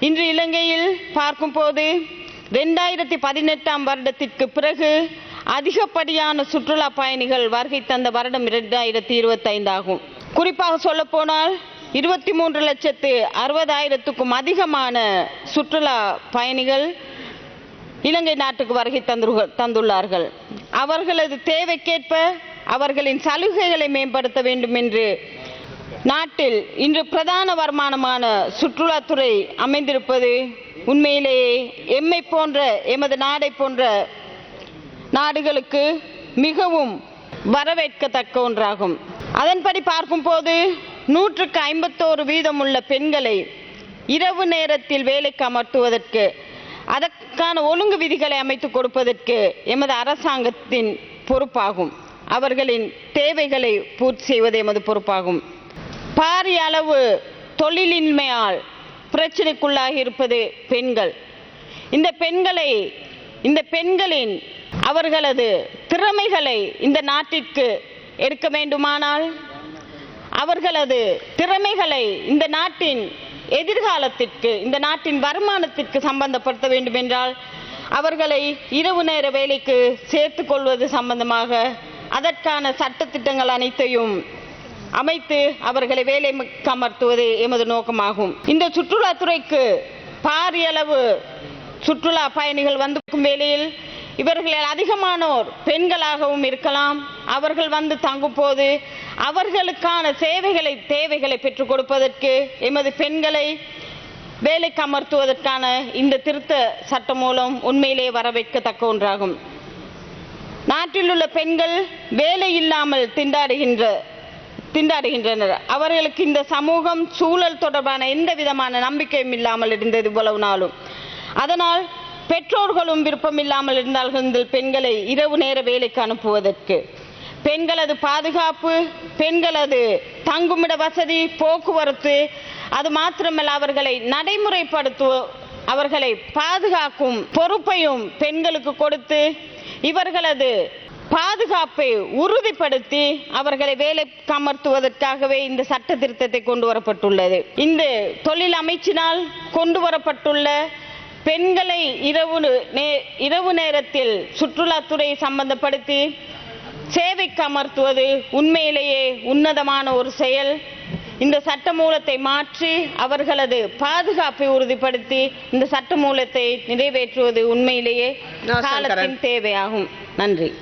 இன்று இலங்கையில் பார்க்கும்போது ரெண்டாயிரத்தி பதினெட்டாம் வருடத்திற்கு பிறகு அதிகப்படியான சுற்றுலா பயணிகள் வருகை தந்த வருடம் இரண்டாயிரத்தி இருபத்தைந்து ஆகும். குறிப்பாக சொல்லப்போனால் இருபத்தி மூன்று லட்சத்து அறுபதாயிரத்துக்கும் அதிகமான சுற்றுலா பயணிகள் இலங்கை நாட்டுக்கு வருகை தந்துரு- தந்துள்ளார்கள். அவர்களது தேவைக்கேற்ப அவர்களின் சலுகைகளை மேம்படுத்த வேண்டும் என்று நாட்டில் இன்று பிரதான வருமானமான சுற்றுலாத்துறை அமைந்திருப்பது உண்மையிலேயே எம்மை போன்ற எமது நாடை போன்ற நாடுகளுக்கு மிகவும் வரவேற்கத்தக்க ஒன்றாகும். அதன்படி பார்க்கும்போது நூற்றுக்கு ஐம்பத்தோரு வீதம் உள்ள பெண்களை இரவு நேரத்தில் வேலைக்கு அமர்த்துவதற்கு அதற்கான ஒழுங்கு விதிகளை அமைத்துக் கொடுப்பதற்கு எமது அரசாங்கத்தின் பொறுப்பாகும். அவர்களின் தேவைகளை பூர்த்தி செய்வது எமது பொறுப்பாகும். பாரிய அளவு தொழிலின்மையால் பிரச்சனைக்குள்ளாகி இருப்பது பெண்கள். இந்த பெண்களை இந்த பெண்களின் அவர்களது திறமைகளை இந்த நாட்டிற்கு எடுக்க வேண்டுமானால் அவர்களது திறமைகளை இந்த நாட்டின் எதிர்காலத்திற்கு இந்த நாட்டின் வருமானத்திற்கு சம்பந்தப்படுத்த வேண்டும் என்றால் அவர்களை இரவு நேர வேலைக்கு சேர்த்துக் கொள்வது சம்பந்தமாக அதற்கான சட்டத்திட்டங்கள் அனைத்தையும் அமைத்து அவர்களை வேலை அமர்த்துவது எமது நோக்கமாகும். இந்த சுற்றுலாத்துறைக்கு பாரியளவு சுற்றுலா பயணிகள் வந்திருக்கும் வேளையில் இவர்களில் அதிகமானோர் பெண்களாகவும் இருக்கலாம். அவர்கள் வந்து தங்கும் போது அவர்களுக்கான சேவைகளை தேவைகளை பெற்றுக் கொடுப்பதற்கு எமது பெண்களை வேலைக்கு அமர்த்துவதற்கான இந்த திருத்த சட்டம் மூலம் உண்மையிலே வரவேற்கத்தக்க ஒன்றாகும். நாட்டில் உள்ள பெண்கள் வேலை இல்லாமல் திண்டாடுகின்ற திண்டாடுகின்றனர். அவர்களுக்கு இந்த சமூகம் சூழல் தொடர்பான எந்த விதமான நம்பிக்கையும் இல்லாமல் இருந்தது இவ்வளவு நாளும். அதனால் பெற்றோர்களும் விருப்பம் இல்லாமல் இருந்தார்கள் இந்த பெண்களை இரவு நேர வேலைக்கு அனுப்புவதற்கு. பெண்களது பாதுகாப்பு பெண்களது தங்குமிட வசதி போக்குவரத்து அது மாத்திரமல்ல அவர்களை நடைமுறைப்படுத்துவ அவர்களை பாதுகாக்கும் பொறுப்பையும் பெண்களுக்கு கொடுத்து இவர்களது பாதுகாப்பை உறுதிப்படுத்தி அவர்களை வேலைக்கு அமர்த்துவதற்காகவே இந்த சட்ட திருத்தத்தை கொண்டு வரப்பட்டுள்ளது. இந்த தொழில் அமைச்சினால் கொண்டு வரப்பட்டுள்ள பெண்களை இரவு நே- இரவு நேரத்தில் சுற்றுலாத்துறை சம்பந்தப்படுத்தி சேவைக்கு அமர்த்துவது உண்மையிலேயே உன்னதமான ஒரு செயல். இந்த சட்டமூலத்தை மாற்றி அவர்களது பாதுகாப்பை உறுதிப்படுத்தி இந்த சட்டமூலத்தை நிறைவேற்றுவது உண்மையிலேயே. காலத்தின் தேவையாகும். நன்றி.